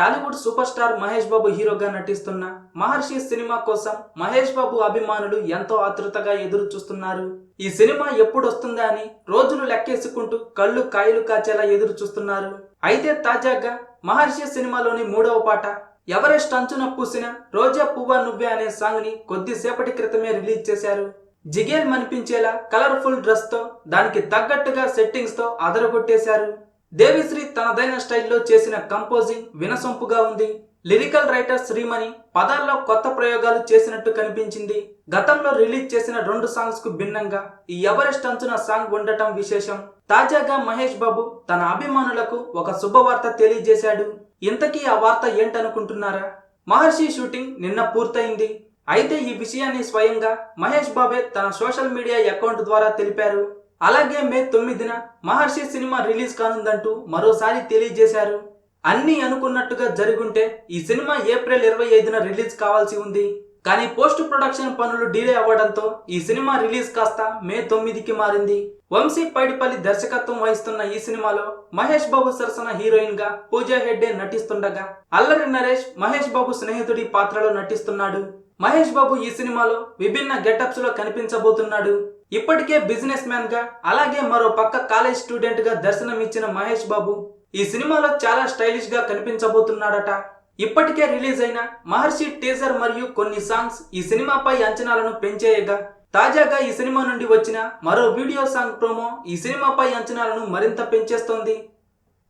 Tollywood super star Mahesh Babu హీరోగా నటిస్తున్న మహర్షి cinema కోసం మహేష్ బాబు అభిమానులు ఎంతో ఆతృతగా ఎదురు చూస్తున్నారు ఈ సినిమా ఎప్పుడు వస్తుందా అని రోజులు లెక్కేసుకుంటూ కళ్ళు కాయలు కాచేలా ఎదురు చూస్తున్నారు అయితే తాజాగా మహర్షి సినిమాలోని మూడవ పాట ఎవరెస్ట్ అంచున పూసిన రోజా పువ్వా నువ్వే అనే సాంగ్ని కొద్దిసేపటి క్రితమే రిలీజ్ చేశారు. జిగేల్ మనిపించేలా కలర్ఫుల్ డ్రెస్తో దానికి తగ్గట్టుగా సెట్టింగ్స్తో అదరగొట్టేశారు. దేవిశ్రీ తనదైన స్టైల్లో చేసిన కంపోజింగ్ వినసొంపుగా ఉంది. లిరికల్ రైటర్ శ్రీమణి పదాల్లో కొత్త ప్రయోగాలు చేసినట్టు కనిపించింది. గతంలో రిలీజ్ చేసిన రెండు సాంగ్స్కు భిన్నంగా ఈ ఎవరెస్ట్ అంచున సాంగ్ ఉండటం విశేషం. తాజాగా మహేష్ బాబు తన అభిమానులకు ఒక శుభవార్త తెలియజేశాడు. ఇంతకీ ఆ వార్త ఏంటనుకుంటున్నారా? మహర్షి షూటింగ్ నిన్న పూర్తయింది. అయితే ఈ విషయాన్ని స్వయంగా మహేష్ బాబే తన సోషల్ మీడియా అకౌంట్ ద్వారా తెలిపారు. అలాగే మే తొమ్మిదిన మహర్షి సినిమా రిలీజ్ కానుందంటూ మరోసారి తెలియజేశారు. అన్నీ అనుకున్నట్టుగా జరుగుంటే ఈ సినిమా ఏప్రిల్ ఇరవై ఐదున రిలీజ్ కావాల్సి ఉంది. కానీ పోస్ట్ ప్రొడక్షన్ పనులు డిలే అవ్వడంతో ఈ సినిమా రిలీజ్ కాస్త మే తొమ్మిదికి మారింది. వంశీ పైడిపల్లి దర్శకత్వం వహిస్తున్న ఈ సినిమాలో మహేష్ బాబు సరసన హీరోయిన్గా పూజా హెగ్డే నటిస్తుండగా అల్లరి నరేష్ మహేష్ బాబు స్నేహితుడి పాత్రలో నటిస్తున్నాడు. మహేష్ బాబు ఈ సినిమాలో విభిన్న గెటప్స్లో కనిపించబోతున్నాడు. ఇప్పటికే బిజినెస్ మ్యాన్గా అలాగే మరో పక్క కాలేజ్ స్టూడెంట్గా దర్శనమిచ్చిన మహేష్ బాబు ఈ సినిమాలో చాలా స్టైలిష్గా కనిపించబోతున్నాడట. ఇప్పటికే రిలీజ్ అయిన మహర్షి టీజర్ మరియు కొన్ని సాంగ్స్ ఈ సినిమాపై అంచనాలను పెంచేయగా తాజాగా ఈ సినిమా నుండి వచ్చిన మరో వీడియో సాంగ్ ప్రోమో ఈ సినిమాపై అంచనాలను మరింత పెంచేస్తోంది.